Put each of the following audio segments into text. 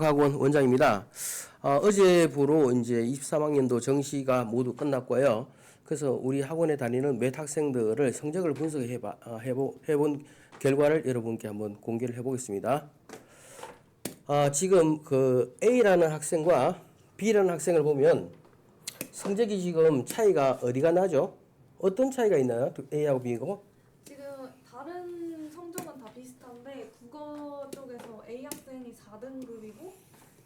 학원 원장입니다. 어, 어제부로 이제 23학년도 정시가 모두 끝났고요. 그래서 우리 학원에 다니는 몇 학생들을 성적을 분석해 봐, 어, 해보, 해본 결과를 여러분께 한번 공개를 해보겠습니다. 아, 지금 그 A라는 학생과 B라는 학생을 보면 성적이 지금 차이가 어디가 나죠? 어떤 차이가 있나요? A하고 B고? 지금 다른 성적은 다 비슷한데 국어 쪽에서 A 학생이 4등급이고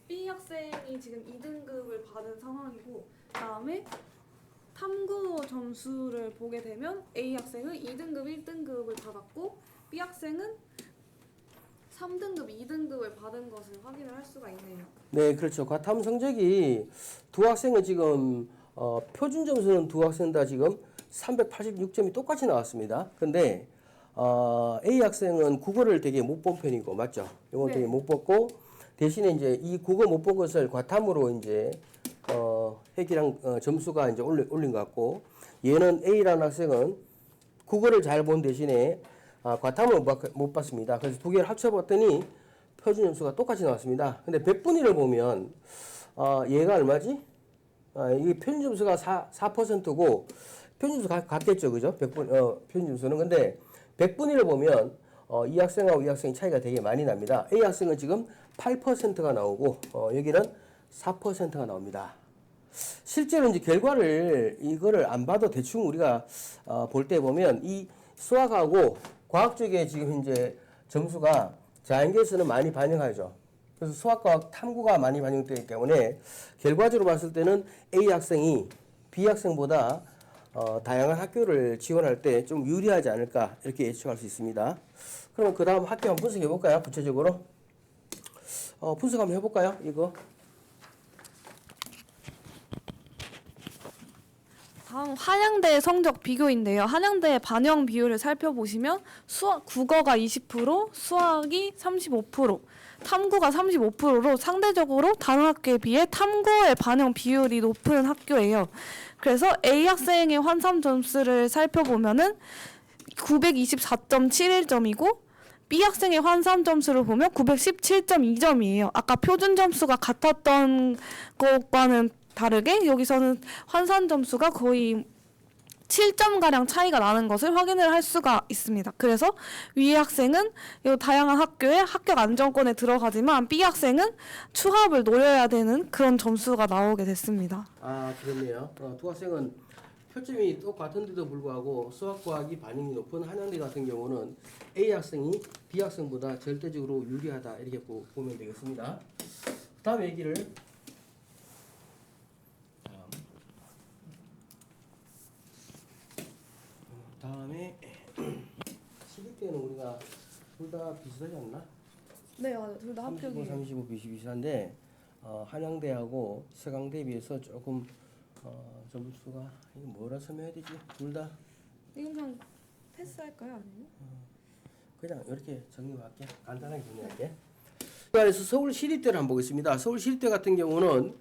B 학생이 지금 2등급을 받은 상황이고 그다음에 탐구 점수를 보게 되면 A 학생은 2등급, 1등급을 받았고 B 학생은 3등급, 2등급을 받은 것을 확인을 할 수가 있네요. 네, 그렇죠. 과탐 성적이 두 학생은 지금 어, 표준 점수는 두 학생 다 지금 386점이 똑같이 나왔습니다. 근데 어, A 학생은 국어를 되게 못 본 편이고 맞죠? 이건 네. 되게 못 봤고 대신에 이제 이 국어 못 본 것을 과탐으로 이제 어, 핵이랑 어, 점수가 이제 올린, 올린 것 같고 얘는 A라는 학생은 국어를 잘 본 대신에 아, 과탐을 못, 봤- 못 봤습니다. 그래서 두 개를 합쳐봤더니 표준 점수가 똑같이 나왔습니다. 근데 100분위를 보면 어, 얘가 얼마지? 아, 이게 표준 점수가 4, 4%고 표준 점수 같, 같겠죠. 그죠? 100분 어, 표준 점수는 근데 100분위를 보면 어, 이 학생하고 이 학생이 차이가 되게 많이 납니다. A 학생은 지금 8%가 나오고 어, 여기는 4%가 나옵니다. 실제로 이제 결과를 이거를 안 봐도 대충 우리가 어, 볼 때 보면 이 수학하고 과학 쪽에 지금 이제 점수가 자연계에서는 많이 반영하죠. 그래서 수학과 탐구가 많이 반영되기 때문에 결과적으로 봤을 때는 A 학생이 B 학생보다 어, 다양한 학교를 지원할 때 좀 유리하지 않을까 이렇게 예측할 수 있습니다. 그러면 그 다음 학교 한번 분석해 볼까요? 구체적으로 어, 분석 한번 해볼까요? 이거 다음 한양대 성적 비교인데요. 한양대 반영 비율을 살펴보시면 수학 국어가 20%, 수학이 35%, 탐구가 35%로 상대적으로 다른 학교에 비해 탐구의 반영 비율이 높은 학교예요. 그래서 A 학생의 환산 점수를 살펴보면은 924.71점이고 B 학생의 환산 점수를 보면 917.2점이에요. 아까 표준 점수가 같았던 것과는 다르게 여기서는 환산 점수가 거의 7점 가량 차이가 나는 것을 확인을 할 수가 있습니다. 그래서 위 학생은 이 다양한 학교에 합격 안정권에 들어가지만 B 학생은 추합을 노려야 되는 그런 점수가 나오게 됐습니다. 아 그렇네요. 어, 두 학생은 표점이 똑같은데도 불구하고 수학과학이 반응이 높은 한양대 같은 경우는 A 학생이 B 학생보다 절대적으로 유리하다 이렇게 보, 보면 되겠습니다. 다음 얘기를 다음 어, 다음에 11대는 우리가 둘 다 비슷하지 않나? 네, 맞아요. 둘다 35, 35 비슷비슷한데 어, 한양대하고 서강대에 비해서 조금 어, 점수가 이거 뭐라 설명해야 되지? 둘 다 이건 그냥 패스할까요, 아니면? 그냥 이렇게 정리할게. 간단하게 정리할게. 그래서 서울 시립대를 한번 보겠습니다. 서울 시립대 같은 경우는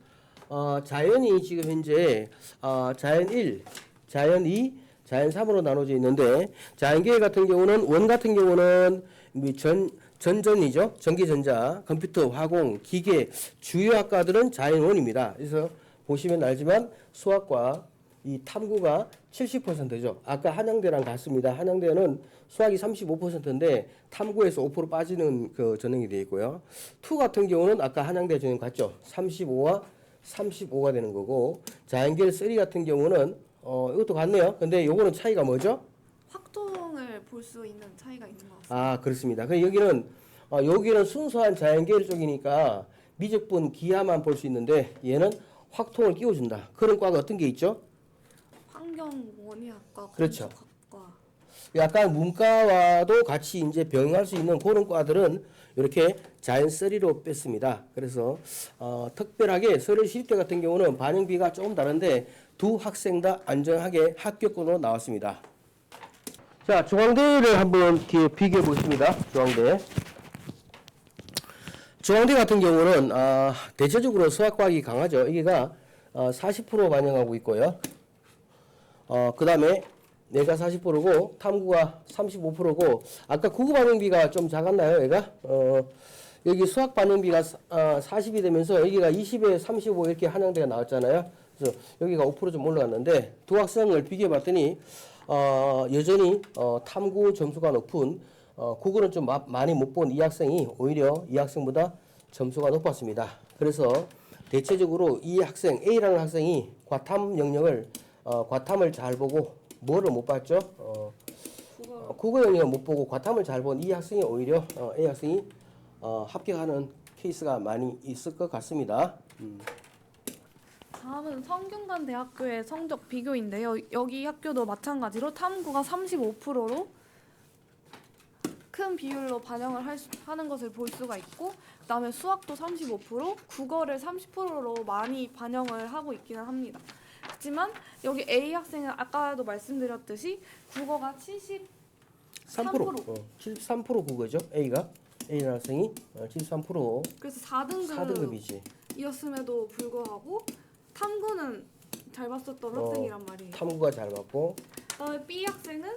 어, 자연이 지금 현재 어, 자연 1, 자연 2, 자연 3으로 나눠져 있는데 자연계열 같은 경우는 원 같은 경우는 이전 전전이죠. 전기전자, 컴퓨터, 화공, 기계 주요 학과들은 자연 원입니다. 그래서 보시면 알지만 수학과 이 탐구가 70%죠. 아까 한양대랑 같습니다. 한양대는 수학이 35%인데 탐구에서 5% 빠지는 그 전형이 되어 있고요. 투 같은 경우는 아까 한양대 전형 같죠. 35와 35가 되는 거고 자연계열 3 같은 경우는 어 이것도 같네요. 근데 요거는 차이가 뭐죠? 확통을 볼 수 있는 차이가 있는 것 같습니다. 아 그렇습니다. 그 여기는 어, 여기는 순수한 자연계열 쪽이니까 미적분 기하만 볼 수 있는데 얘는 확통을 끼워준다. 그런 과가 어떤 게 있죠? 환경 원리학과, 그렇죠. 건축학과. 약간 문과와도 같이 이제 병행할 수 있는 그런 과들은 이렇게 자연 쓰리로 뺐습니다. 그래서 어, 특별하게 서울 시립대 같은 경우는 반영비가 조금 다른데 두 학생 다 안정하게 합격권으로 나왔습니다. 자, 중앙대를 한번 비교해 보겠습니다. 중앙대. 중앙대 같은 경우는 아, 대체적으로 수학과학이 강하죠. 여기가 어, 40% 반영하고 있고요. 어, 그 다음에 내가 40%고 탐구가 35%고 아까 국어 반영비가 좀 작았나요, 얘가? 어, 여기 수학 반영비가 어, 40이 되면서 여기가 20에 35 이렇게 한양대가 나왔잖아요. 그래서 여기가 5%좀 올라갔는데 두 학생을 비교해 봤더니 어, 여전히 어, 탐구 점수가 높은 어, 국어는 좀 마- 많이 못 본 이 학생이 오히려 이 학생보다 점수가 높았습니다. 그래서 대체적으로 이 학생 A라는 학생이 과탐 영역을 어, 과탐을 잘 보고 뭐를 못 봤죠? 어, 어, 국어 영역을 못 보고 과탐을 잘 본 이 학생이 오히려 어, A 학생이 어, 합격하는 케이스가 많이 있을 것 같습니다. 음. 다음은 성균관 대학교의 성적 비교인데요. 여기 학교도 마찬가지로 탐구가 35%로 큰 비율로 반영을 할 수- 하는 것을 볼 수가 있고 그다음에 수학도 35%, 국어를 30%로 많이 반영을 하고 있기는 합니다. 하지만 여기 A 학생은 아까도 말씀드렸듯이 국어가 70 3%, 어, 73% 국어죠. A가 A라는 학생이 어, 73% 그래서 4등급 4등급이지. 이었음에도 불구하고 탐구는 잘 봤었던 어, 학생이란 말이에요. 탐구가 잘 맞고 그다음에 B 학생은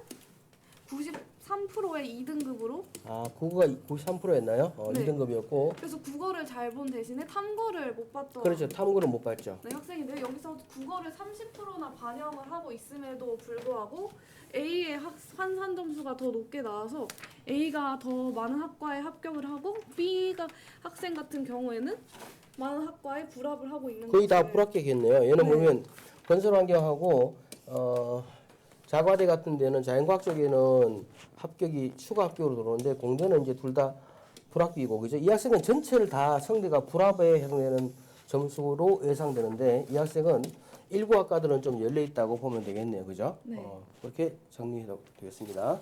93%의 2등급으로 아 국어가 93%였나요? 어, 네. 2등급이었고 그래서 국어를 잘 본 대신에 탐구를 못 봤던 그렇죠. 탐구는 못 봤죠. 네, 학생인데 여기서 국어를 30%나 반영을 하고 있음에도 불구하고 A의 학, 환산 점수가 더 높게 나와서 A가 더 많은 학과에 합격을 하고 B가 학생 같은 경우에는 많은 학과에 불합을 하고 있는 거의 다 것을 불합격했네요. 얘는 네. 보면 건설환경하고 어, 자과대 같은 데는 자연과학 쪽에는 합격이 추가 합격으로 들어오는데 공대는 이제 둘 다 불합격이고 그죠? 이 학생은 전체를 다 성대가 불합에 해당되는 점수로 예상되는데 이 학생은 일부 학과들은 좀 열려 있다고 보면 되겠네요. 그죠? 네. 어, 그렇게 정리해도 되겠습니다.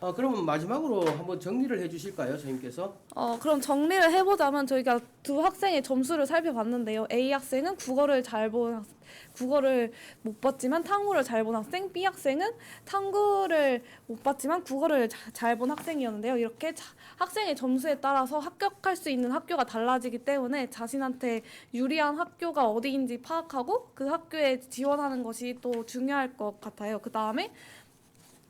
어, 그러면 마지막으로 한번 정리를 해 주실까요, 선생님께서? 어, 그럼 정리를 해보자면 저희가 두 학생의 점수를 살펴봤는데요. A 학생은 국어를 잘 본 학, 국어를 못 봤지만 탐구를 잘 본 학생, B 학생은 탐구를 못 봤지만 국어를 잘 본 학생이었는데요. 이렇게 자, 학생의 점수에 따라서 합격할 수 있는 학교가 달라지기 때문에 자신한테 유리한 학교가 어디인지 파악하고 그 학교에 지원하는 것이 또 중요할 것 같아요. 그 다음에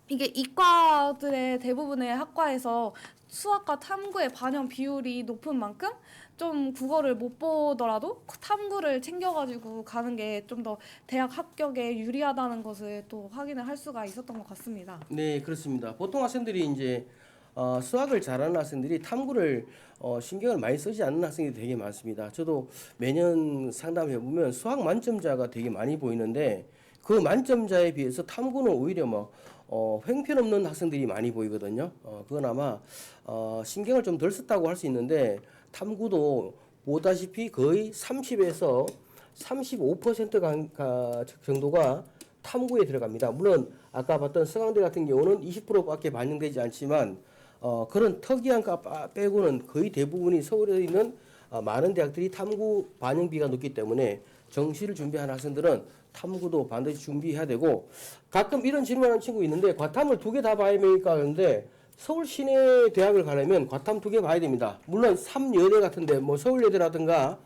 이게 이과들의 대부분의 학과에서 수학과 탐구의 반영 비율이 높은 만큼 좀 국어를 못 보더라도 탐구를 챙겨가지고 가는 게 좀 더 대학 합격에 유리하다는 것을 또 확인을 할 수가 있었던 것 같습니다. 네, 그렇습니다. 보통 학생들이 이제 어, 수학을 잘하는 학생들이 탐구를 어, 신경을 많이 쓰지 않는 학생들이 되게 많습니다. 저도 매년 상담해 보면 수학 만점자가 되게 많이 보이는데 그 만점자에 비해서 탐구는 오히려 뭐 어, 횡편없는 학생들이 많이 보이거든요. 어, 그건 아마 어, 신경을 좀 덜 썼다고 할 수 있는데 탐구도 보다시피 거의 30에서 35% 간- 가- 정도가 탐구에 들어갑니다. 물론 아까 봤던 서강대 같은 경우는 20%밖에 반영되지 않지만 어, 그런 특이한 과 빠- 빼고는 거의 대부분이 서울에 있는 어, 많은 대학들이 탐구 반영비가 높기 때문에 정시를 준비하는 학생들은 탐구도 반드시 준비해야 되고 가끔 이런 질문하는 친구 있는데 과탐을 두 개 다 봐야 됩니까? 그런데 서울 시내 대학을 가려면 과탐 두 개 봐야 됩니다. 물론 삼여대 같은데 뭐 서울여대라든가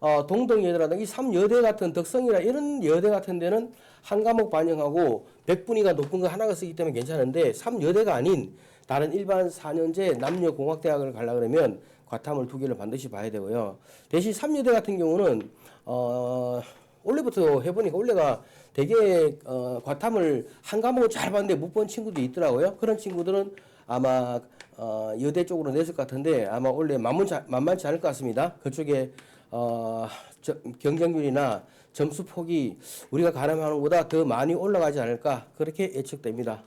어, 동덕여대라든가 이 삼여대 같은 덕성이나 이런 여대 같은 데는 한 과목 반영하고 백분위가 높은 거 하나가 쓰기 때문에 괜찮은데 삼여대가 아닌 다른 일반 4년제 남녀공학대학을 가려 그러면 과탐을 두 개를 반드시 봐야 되고요. 대신 삼여대 같은 경우는 어, 원래부터 해보니까 원래가 되게 어, 과탐을 한 과목을 잘 봤는데 못 본 친구도 있더라고요. 그런 친구들은 아마 어, 여대 쪽으로 냈을 것 같은데 아마 원래 만만치, 만만치 않을 것 같습니다. 그쪽에 어, 저, 경쟁률이나 점수 폭이 우리가 가늠하는 것보다 더 많이 올라가지 않을까 그렇게 예측됩니다.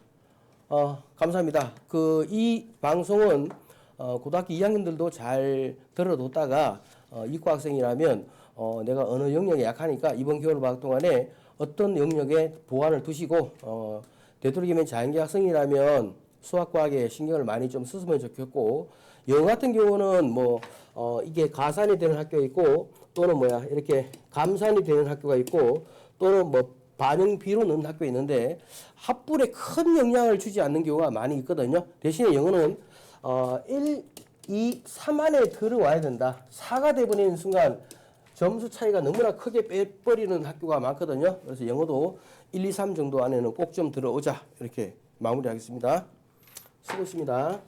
어, 감사합니다. 그 이 방송은 어, 고등학교 2학년들도 잘 들어뒀다가 어, 이과 학생이라면 어, 내가 어느 영역에 약하니까 이번 겨울 방학 동안에 어떤 영역에 보완을 두시고 어, 되도록이면 자연계 학생이라면 수학과학에 신경을 많이 좀 쓰으면 좋겠고 영어 같은 경우는 뭐 어, 이게 가산이 되는 학교 있고 또는 뭐야 이렇게 감산이 되는 학교가 있고 또는 뭐 반영 비로 넣는 학교 있는데 합불에 큰 영향을 주지 않는 경우가 많이 있거든요. 대신에 영어는 어, 1, 2, 3 안에 들어와야 된다. 4가 돼버리는 순간 점수 차이가 너무나 크게 빼버리는 학교가 많거든요. 그래서 영어도 1, 2, 3 정도 안에는 꼭 좀 들어오자. 이렇게 마무리하겠습니다. 수고했습니다.